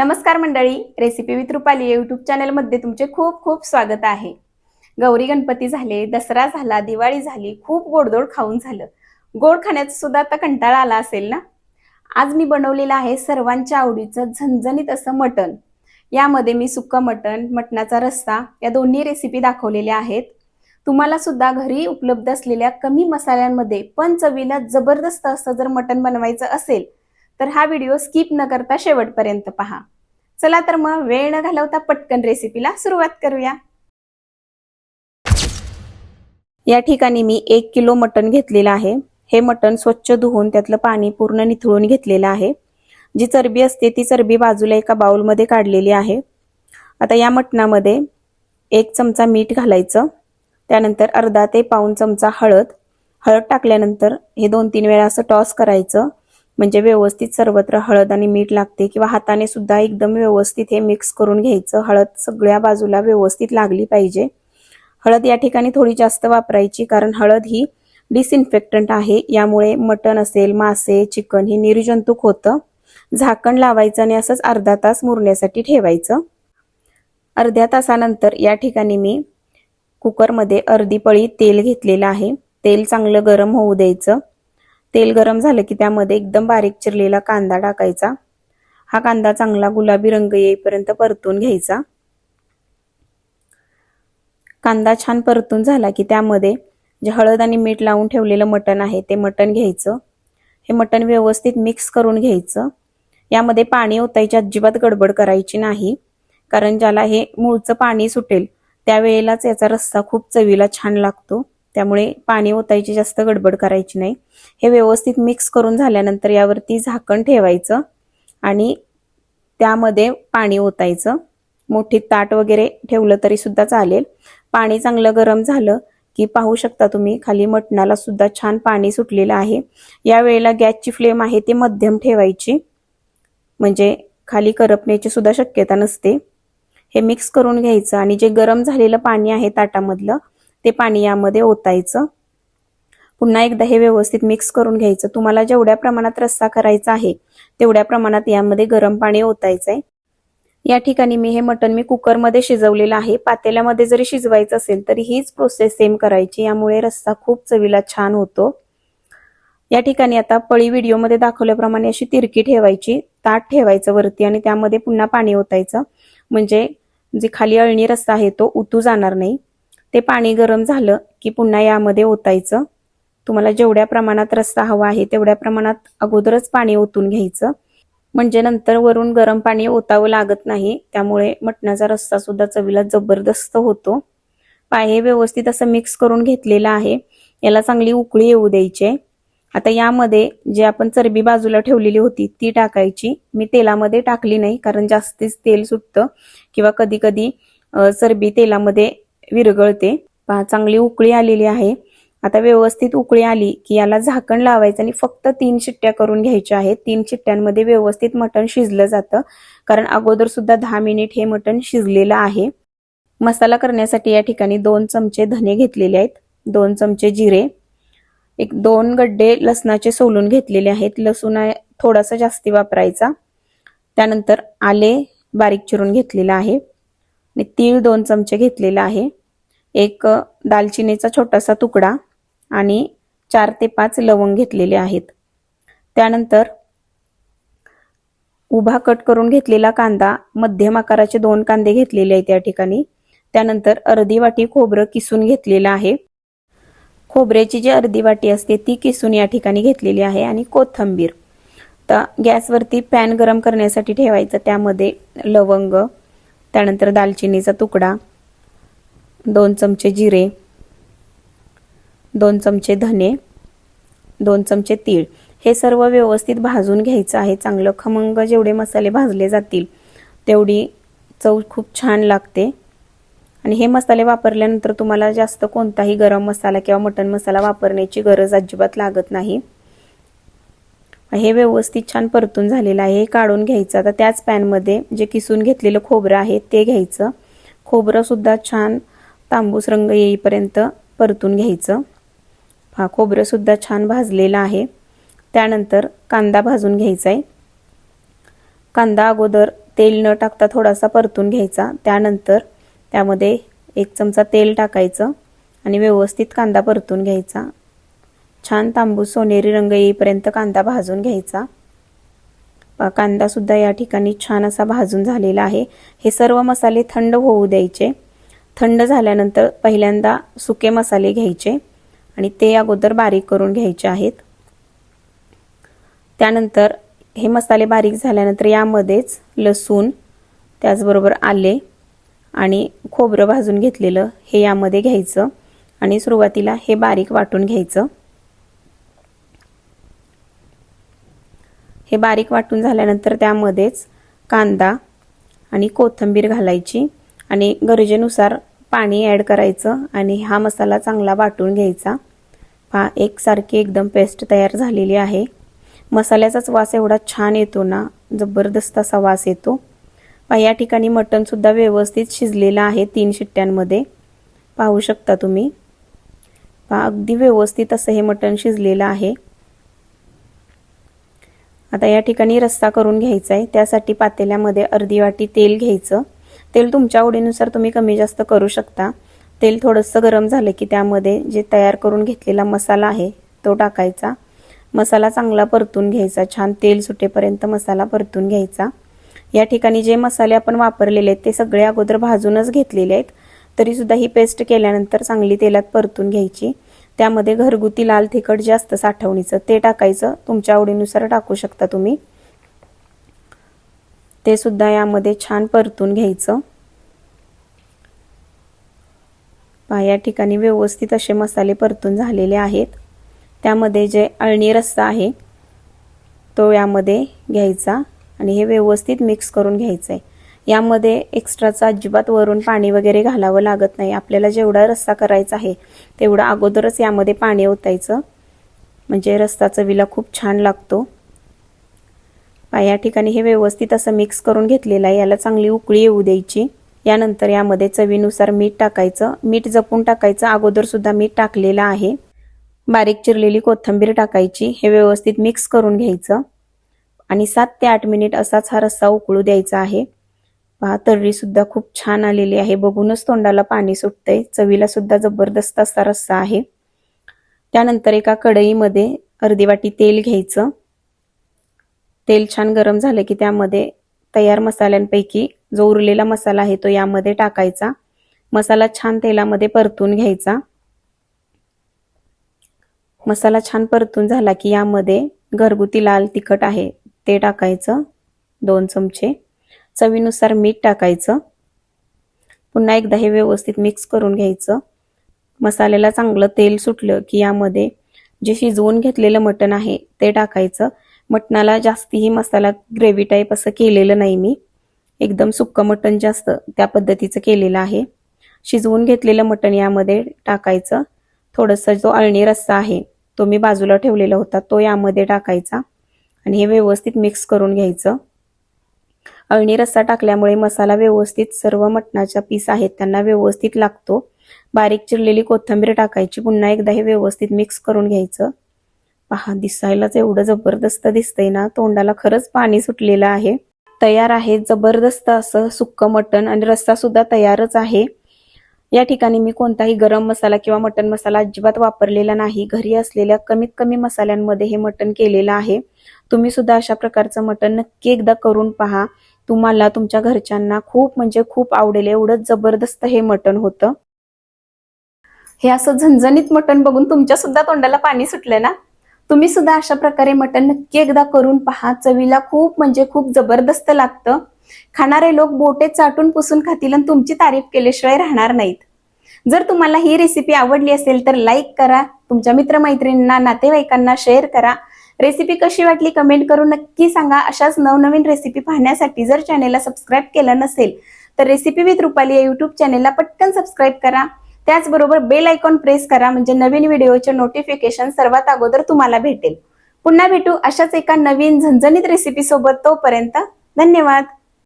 नमस्कार मंडळी recipe with Rupali YouTube चॅनलमध्ये तुमचे खूप खूप स्वागत आहे. गौरी गणपती झाले दसरा झाला दिवाळी झाली खूप गोडधोड खाऊन झालं. गोड खाण्याचा सुद्धा आता कंटाळा आला असेल ना? आज मी बनवलेलं आहे सर्वांच्या आवडीचं झणझणीत असं मटण. यामध्ये मी सुक्कं मटण मटणाचा रस्सा या दोन्ही रेसिपी दाखवलेल्या आहेत. तुम्हाला सुद्धा घरी उपलब्ध असलेल्या कमी मसाल्यांमध्ये पण चवीला जबरदस्त असं जर मटण बनवायचं असेल तर हा व्हिडिओ स्किप न करता शेवटपर्यंत पहा. चला तर मग वेळ न घालवता पटकन रेसिपीला सुरुवात करूया. या ठिकाणी मी एक किलो मटण घेतलेलं आहे. हे मटण स्वच्छ धुवून त्यातलं पाणी पूर्ण निथळून घेतलेलं आहे. जी चरबी असते ती चरबी बाजूला एका बाउलमध्ये काढलेली आहे. आता या मटणामध्ये एक चमचा मीठ घालायचं. त्यानंतर अर्धा ते पाऊन चमचा हळद. हळद टाकल्यानंतर हे दोन तीन वेळा असं टॉस करायचं. म्हणजे व्यवस्थित सर्वत्र हळद आणि मीठ लागते किंवा हाताने सुद्धा एकदम व्यवस्थित हे मिक्स करून घ्यायचं. हळद सगळ्या बाजूला व्यवस्थित लागली पाहिजे. हळद या ठिकाणी थोडी जास्त वापरायची कारण हळद ही डिसइन्फेक्टंट आहे. यामुळे मटण असेल मासे चिकन हे निर्जंतुक होतं. झाकण लावायचं आणि असंच अर्धा तास मुरण्यासाठी ठेवायचं. अर्ध्या तासानंतर या ठिकाणी मी कुकरमध्ये अर्धी पळी तेल घेतलेलं आहे. तेल चांगलं गरम होऊ द्यायचं. तेल गरम झालं की त्यामध्ये एकदम बारीक चिरलेला कांदा टाकायचा. हा कांदा चांगला गुलाबी रंग येईपर्यंत परतून घ्यायचा. कांदा छान परतून झाला की त्यामध्ये जे हळद आणि मीठ लावून ठेवलेलं मटण आहे ते मटण घ्यायचं. हे मटण व्यवस्थित मिक्स करून घ्यायचं. यामध्ये पाणी ओतायची अजिबात गडबड करायची नाही. कारण ज्याला हे मूळचं पाणी सुटेल त्यावेळेलाच याचा रस्सा खूप चवीला छान लागतो. त्यामुळे पाणी ओतायची जास्त गडबड करायची नाही. हे व्यवस्थित मिक्स करून झाल्यानंतर यावरती झाकण ठेवायचं आणि त्यामध्ये पाणी ओतायचं. मोठी ताट वगैरे ठेवलं तरी सुद्धा चालेल. पाणी चांगलं गरम झालं की पाहू शकता तुम्ही खाली मटणाला सुद्धा छान पाणी सुटलेलं आहे. या वेळेला गॅसची फ्लेम आहे ती मध्यम ठेवायची. म्हणजे खाली करपण्याची सुद्धा शक्यता नसते. हे मिक्स करून घ्यायचं आणि जे गरम झालेलं पाणी आहे ताटामधलं ते पाणी यामध्ये ओतायचं. पुन्हा एकदा हे व्यवस्थित मिक्स करून घ्यायचं. तुम्हाला जेवढ्या प्रमाणात रस्सा करायचा आहे तेवढ्या प्रमाणात यामध्ये गरम पाणी ओतायचं आहे या ठिकाणी मी हे मटण मी कुकरमध्ये शिजवलेलं आहे. पातेल्यामध्ये जरी शिजवायचं असेल तरी हीच प्रोसेस सेम करायची. यामुळे रस्सा खूप चवीला छान होतो. या ठिकाणी आता पळी व्हिडिओमध्ये दाखवल्याप्रमाणे अशी तिरकी ठेवायची ताट ठेवायचं वरती आणि त्यामध्ये पुन्हा पाणी ओतायचं. म्हणजे जी खाली अळणी रस्सा आहे तो उतू जाणार नाही. ते पाणी गरम झालं की पुन्हा यामध्ये ओतायचं. तुम्हाला जेवढ्या प्रमाणात रस्ता हवा आहे तेवढ्या प्रमाणात अगोदरच पाणी ओतून घ्यायचं. म्हणजे नंतर वरून गरम पाणी ओतावं लागत नाही त्यामुळे मटणाचा रस्ता सुद्धा चवीला जबरदस्त होतो. पाय व्यवस्थित असं मिक्स करून घेतलेलं आहे. याला चांगली उकळी येऊ द्यायची आता यामध्ये जे आपण चरबी बाजूला ठेवलेली होती ती टाकायची. मी तेलामध्ये टाकली नाही कारण जास्तीच तेल सुटतं. किंवा कधी कधी चरबी तेलामध्ये विरघळते पहा चांगली उकळी आलेली आहे. आता व्यवस्थित उकळी आली की याला झाकण लावायचं आणि फक्त तीन शिट्ट्या करून घ्यायच्या आहेत. तीन शिट्ट्यांमध्ये व्यवस्थित मटण शिजलं जातं. कारण अगोदर सुद्धा दहा मिनिट हे मटण शिजलेलं आहे. मसाला करण्यासाठी या ठिकाणी दोन चमचे धने घेतलेले आहेत. दोन चमचे जिरे. एक दोन गड्डे लसणाचे सोलून घेतलेले आहेत. लसूण थोडासा जास्ती वापरायचा. त्यानंतर आले बारीक चिरून घेतलेलं आहे. आणि तीळ दोन चमचे घेतलेलं आहे. एक दालचिनीचा छोटासा तुकडा आणि चार ते पाच लवंग घेतलेले आहेत. त्यानंतर उभा कट करून घेतलेला कांदा मध्यम आकाराचे दोन कांदे घेतलेले आहेत त्या ठिकाणी. त्यानंतर अर्धी वाटी खोबरं किसून घेतलेलं आहे. खोबऱ्याची जी अर्धी वाटी असते ती किसून या ठिकाणी घेतलेली आहे आणि कोथंबीर. तर गॅसवरती पॅन गरम करण्यासाठी ठेवायचं त्यामध्ये लवंग त्यानंतर दालचिनीचा तुकडा दोन चमचे जिरे दोन चमचे धने दोन चमचे तीळ. हे सर्व व्यवस्थित भाजून घ्यायचं आहे. चांगलं खमंग जेवढे मसाले भाजले जातील तेवढी चव खूप छान लागते. आणि हे मसाले वापरल्यानंतर तुम्हाला जास्त कोणताही गरम मसाला किंवा मटन मसाला वापरण्याची गरज अजिबात लागत नाही. हे व्यवस्थित छान परतून झालेलं आहे. हे काढून घ्यायचं. आता त्याच पॅनमध्ये जे किसून घेतलेलं खोबरं आहे ते घ्यायचं. खोबरंसुद्धा छान तांबूस रंग येईपर्यंत परतून घ्यायचं. हा खोबरंसुद्धा छान भाजलेलं आहे. त्यानंतर कांदा भाजून घ्यायचा आहे कांदा अगोदर तेल न टाकता थोडासा परतून घ्यायचा. त्यानंतर त्यामध्ये एक चमचा तेल टाकायचं आणि व्यवस्थित कांदा परतून घ्यायचा. छान तांबूस सोनेरी रंग येईपर्यंत कांदा भाजून घ्यायचा. कांदासुद्धा या ठिकाणी छान असा भाजून झालेला आहे. हे सर्व मसाले थंड होऊ द्यायचे. थंड झाल्यानंतर पहिल्यांदा सुके मसाले घ्यायचे आणि ते अगोदर बारीक करून घ्यायचे आहेत. त्यानंतर हे मसाले बारीक झाल्यानंतर यामध्येच लसूण त्याचबरोबर आले आणि खोबरं भाजून घेतलेलं हे यामध्ये घ्यायचं आणि सुरुवातीला हे बारीक वाटून घ्यायचं. हे बारीक वाटून झाल्यानंतर त्यामध्येच कांदा आणि कोथिंबीर घालायची. आणि गरजेनुसार पाणी ॲड करायचं आणि हा मसाला चांगला वाटून घ्यायचा. पहा एकसारखी एकदम पेस्ट तयार झालेली आहे. मसाल्याचाच वास एवढा छान येतो ना जबरदस्त असा वास येतो. पहा या ठिकाणी मटणसुद्धा व्यवस्थित शिजलेलं आहे तीन शिट्ट्यांमध्ये. पाहू शकता तुम्ही. पहा अगदी व्यवस्थित असं हे मटण शिजलेलं आहे. आता या ठिकाणी रस्सा करून घ्यायचा आहे त्यासाठी पातेल्यामध्ये अर्धी वाटी तेल घ्यायचं. तेल तुमच्या आवडीनुसार तुम्ही कमी जास्त करू शकता. तेल थोडंसं गरम झालं की त्यामध्ये जे तयार करून घेतलेला मसाला आहे तो टाकायचा. मसाला चांगला परतून घ्यायचा. छान तेल सुटेपर्यंत मसाला परतून घ्यायचा. या ठिकाणी जे मसाले आपण वापरलेले आहेत ते सगळे अगोदर भाजूनच घेतलेले आहेत. तरीसुद्धा ही पेस्ट केल्यानंतर चांगली तेलात परतून घ्यायची. त्यामध्ये घरगुती लाल तिखट जास्त साठवणीचं ते टाकायचं. तुमच्या आवडीनुसार टाकू शकता तुम्ही. ते सुद्धा यामध्ये छान परतून घ्यायचं. पहा या ठिकाणी व्यवस्थित असे मसाले परतून झालेले आहेत. त्यामध्ये जे अळणी रस्सा आहे तो यामध्ये घ्यायचा आणि हे व्यवस्थित मिक्स करून घ्यायचं आहे यामध्ये एक्स्ट्राचं अजिबात वरून पाणी वगैरे घालावं लागत नाही. आपल्याला जेवढा रस्सा करायचा आहे तेवढा अगोदरच यामध्ये पाणी ओतायचं. म्हणजे रस्सा चवीला खूप छान लागतो. या ठिकाणी हे व्यवस्थित असं मिक्स करून घेतलेलं आहे. याला चांगली उकळी येऊ द्यायची. यानंतर यामध्ये चवीनुसार मीठ टाकायचं. मीठ जपून टाकायचं. अगोदर सुद्धा मीठ टाकलेलं आहे. बारीक चिरलेली कोथिंबीर टाकायची. हे व्यवस्थित मिक्स करून घ्यायचं. आणि सात ते आठ मिनिट असाच हा रस्सा उकळू द्यायचा आहे. पहा तर्री सुद्धा खूप छान आलेली आहे. बघूनच तोंडाला पाणी सुटतंय. चवीला सुद्धा जबरदस्त असा रस्सा आहे. त्यानंतर एका कढईमध्ये अर्धी वाटी तेल घ्यायचं. तेल छान गरम झालं की त्यामध्ये तयार मसाल्यांपैकी जो उरलेला मसाला आहे तो यामध्ये टाकायचा. मसाला छान तेलामध्ये परतून घ्यायचा. मसाला छान परतून झाला की यामध्ये घरगुती लाल तिखट आहे ते टाकायचं दोन चमचे. चवीनुसार मीठ टाकायचं. पुन्हा एकदा हे व्यवस्थित मिक्स करून घ्यायचं. मसाल्याला चांगलं तेल सुटलं की यामध्ये जे शिजवून घेतलेलं मटण आहे ते टाकायचं. मटणाला जास्तीही मसाला ग्रेव्ही टाईप असं केलेलं नाही मी. एकदम सुक्कं मटण जास्त त्या पद्धतीचं केलेलं आहे. शिजवून घेतलेलं मटण यामध्ये टाकायचं. थोडंसं जो अळणी रस्सा आहे तो मी बाजूला ठेवलेला होता तो यामध्ये टाकायचा. आणि हे व्यवस्थित मिक्स करून घ्यायचं. अळणी रस्सा टाकल्यामुळे मसाला व्यवस्थित सर्व मटणाच्या पीस आहेत त्यांना व्यवस्थित लागतो. बारीक चिरलेली कोथिंबीर टाकायची पुन्हा एकदा हे व्यवस्थित मिक्स करून घ्यायचं. पहा दिसायलाच एवढं जबरदस्त दिसतंय ना. तोंडाला खरंच पाणी सुटलेलं आहे. तयार आहे जबरदस्त असं सुक्क मटण आणि रस्सा सुद्धा तयारच आहे. या ठिकाणी मी कोणताही गरम मसाला किंवा मटन मसाला अजिबात वापरलेला नाही. घरी असलेल्या कमीत कमी मसाल्यांमध्ये हे मटण केलेलं आहे. तुम्ही सुद्धा अशा प्रकारचं मटण नक्की एकदा करून पहा. तुम्हाला तुमच्या घरच्यांना खूप म्हणजे खूप आवडेल. एवढं जबरदस्त हे मटण होतं. हे असं झणझणीत मटण बघून तुमच्या सुद्धा तोंडाला पाणी सुटलं ना? तुम्ही सुद्धा अशा प्रकारे मटण नक्की एकदा करून पहा. चवीला खूप म्हणजे खूप जबरदस्त लागतं. खाणारे लोक बोटे चाटून पुसून खातील आणि तुमची तारीफ केल्याशिवाय राहणार नाहीत. जर तुम्हाला ही रेसिपी आवडली असेल तर लाईक करा. तुमच्या मित्रमैत्रिणींना नातेवाईकांना शेअर करा. रेसिपी कशी वाटली कमेंट करून नक्की सांगा. अशाच नवनवीन रेसिपी पाहण्यासाठी जर चॅनेलला सबस्क्राईब केलं नसेल तर रेसिपी विथ रुपाली या युट्यूब चॅनेलला पटकन सबस्क्राईब करा. त्याचबरोबर बेल आयकॉन प्रेस करा म्हणजे नवीन व्हिडिओचे नोटिफिकेशन सर्वात अगोदर तुम्हाला भेटेल. पुन्हा भेटू अशाच एका नवीन झणझणीत रेसिपी सोबत तोपर्यंत धन्यवाद.